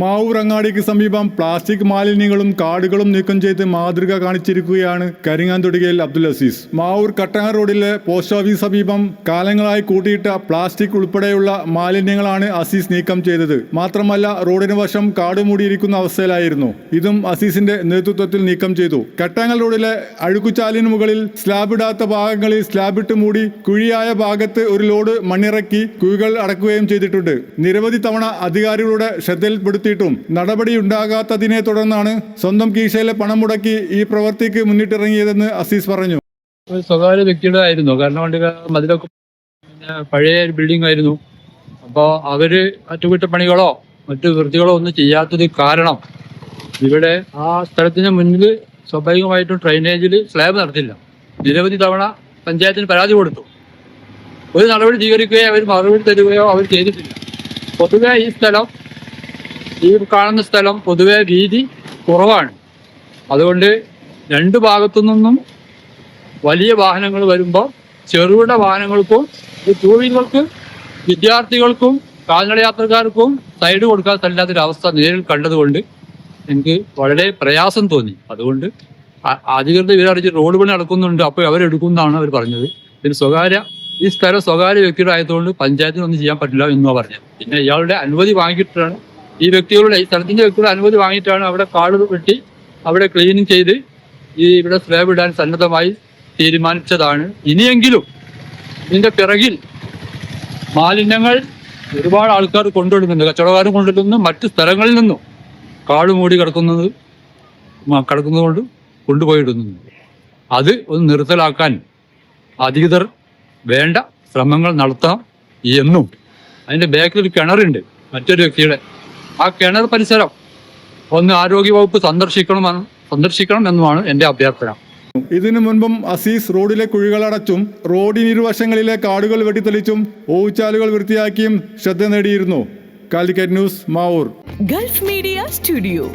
മാവൂർ അങ്ങാടിക്ക് സമീപം പ്ലാസ്റ്റിക് മാലിന്യങ്ങളും കാടുകളും നീക്കം ചെയ്ത് മാതൃക കാണിച്ചിരിക്കുകയാണ് കരിങ്ങാൻതൊടികയിൽ അബ്ദുൽ അസീസ്. മാവൂർ കട്ടങ്ങ റോഡിലെ പോസ്റ്റ് ഓഫീസ് സമീപം കാലങ്ങളായി കൂട്ടിയിട്ട പ്ലാസ്റ്റിക് ഉൾപ്പെടെയുള്ള മാലിന്യങ്ങളാണ് അസീസ് നീക്കം ചെയ്തത്. മാത്രമല്ല റോഡിന് വശം കാടുമൂടിയിരിക്കുന്ന അവസ്ഥയിലായിരുന്നു. ഇതും അസീസിന്റെ നേതൃത്വത്തിൽ നീക്കം ചെയ്തു. കട്ടങ്ങൽ റോഡിലെ അഴുക്കുചാലിന് മുകളിൽ സ്ലാബിടാത്ത ഭാഗങ്ങളിൽ സ്ലാബിട്ട് മൂടി കുഴിയായ ഭാഗത്ത് ഒരു ലോഡ് മണ്ണിറക്കി കുഴികൾ അടക്കുകയും ചെയ്തിട്ടുണ്ട്. നിരവധി തവണ അധികാരികളുടെ ശ്രദ്ധയിൽപ്പെടുത്തിയിട്ടും നടപടി ഉണ്ടാകാത്തതിനെ തുടർന്നാണ് സ്വന്തം കീശയിലെ പണം മുടക്കി ഈ പ്രവൃത്തിക്ക് മുന്നിട്ടിറങ്ങിയതെന്ന് അസീസ് പറഞ്ഞു. ഒരു സ്വകാര്യ വ്യക്തിയുടെ ആയിരുന്നു. കാരണം കൊണ്ട് മതിലൊക്കെ പഴയ ഒരു ബിൽഡിംഗ് ആയിരുന്നു. അപ്പോൾ അവർ അറ്റകുറ്റപ്പണികളോ മറ്റു വൃത്തികളോ ഒന്നും ചെയ്യാത്തത് കാരണം ഇവിടെ ആ സ്ഥലത്തിന് മുന്നിൽ സ്വാഭാവികമായിട്ടും ഡ്രൈനേജിൽ സ്ലാബ് നടത്തില്ല. നിരവധി തവണ പഞ്ചായത്തിന് പരാതി കൊടുത്തു. ഒരു നടപടി സ്വീകരിക്കുകയോ അവർ മറുപടി തരികയോ അവർ ചെയ്തിട്ടില്ല. പൊതുവെ ഈ സ്ഥലം ഈ കാണുന്ന സ്ഥലം പൊതുവെ വീതി കുറവാണ്. അതുകൊണ്ട് രണ്ട് ഭാഗത്തു നിന്നും വലിയ വാഹനങ്ങൾ വരുമ്പോൾ ചെറുകിട വാഹനങ്ങൾക്കും ഈ ടൂ വിദ്യാർത്ഥികൾക്കും കാൽനട യാത്രക്കാർക്കും സൈഡ് കൊടുക്കാൻ സ്ഥലമില്ലാത്തൊരവസ്ഥ നേരിൽ കണ്ടതുകൊണ്ട് എനിക്ക് വളരെ പ്രയാസം തോന്നി. അതുകൊണ്ട് അധികൃതർ ഇവരറിയിച്ച് റോഡ് പണി നടക്കുന്നുണ്ട് അപ്പോൾ അവരെടുക്കുന്നതാണ് അവർ പറഞ്ഞത്. പിന്നെ സ്വകാര്യ ഈ സ്ഥലം സ്വകാര്യ വ്യക്തിയുടെ ആയതുകൊണ്ട് പഞ്ചായത്തിനൊന്നും ചെയ്യാൻ പറ്റില്ല എന്നുമാണ് പറഞ്ഞത്. പിന്നെ ഇയാളുടെ അനുമതി വാങ്ങിയിട്ടാണ് ഈ വ്യക്തികളുടെ സ്ഥലത്തിന്റെ വ്യക്തികളുടെ അനുമതി വാങ്ങിയിട്ടാണ് അവിടെ കാട് വെട്ടി അവിടെ ക്ലീനിങ് ചെയ്ത് ഈ ഇവിടെ സ്ലാബ് ഇടാൻ സന്നദ്ധമായി തീരുമാനിച്ചതാണ്. ഇനിയെങ്കിലും ഇതിന്റെ പിറകിൽ മാലിന്യങ്ങൾ ഒരുപാട് ആൾക്കാർ കൊണ്ടുവരുന്നുണ്ട്. കച്ചവടക്കാരും കൊണ്ടുവരുന്നു മറ്റു സ്ഥലങ്ങളിൽ നിന്നും കാട് മൂടി കിടക്കുന്നത് മ- കിടക്കുന്നത് കൊണ്ട് കൊണ്ടുപോയിടുന്നുണ്ട്. അത് ഒന്ന് നിർത്തലാക്കാൻ അധികൃതർ വേണ്ട ശ്രമങ്ങൾ നടത്താം എന്നും. അതിന്റെ ബാക്കിൽ ഒരു കിണറുണ്ട്. മറ്റൊരു വ്യക്തിയുടെ ആ കിണർ പരിസരം. ഒന്ന് ആരോഗ്യവകുപ്പ് സന്ദർശിക്കണമെന്ന് സന്ദർശിക്കണം എന്നുമാണ് എന്റെ അഭ്യർത്ഥന. ഇതിനു മുൻപും അസീസ് റോഡിലെ കുഴികളടച്ചും റോഡിനിരുവശങ്ങളിലെ കാടുകൾ വെട്ടിത്തെളിച്ചും ഓവുചാലുകൾ വൃത്തിയാക്കിയും ശ്രദ്ധ നേടിയിരുന്നു. Calicut news Mavoor. Gulf Media Studio.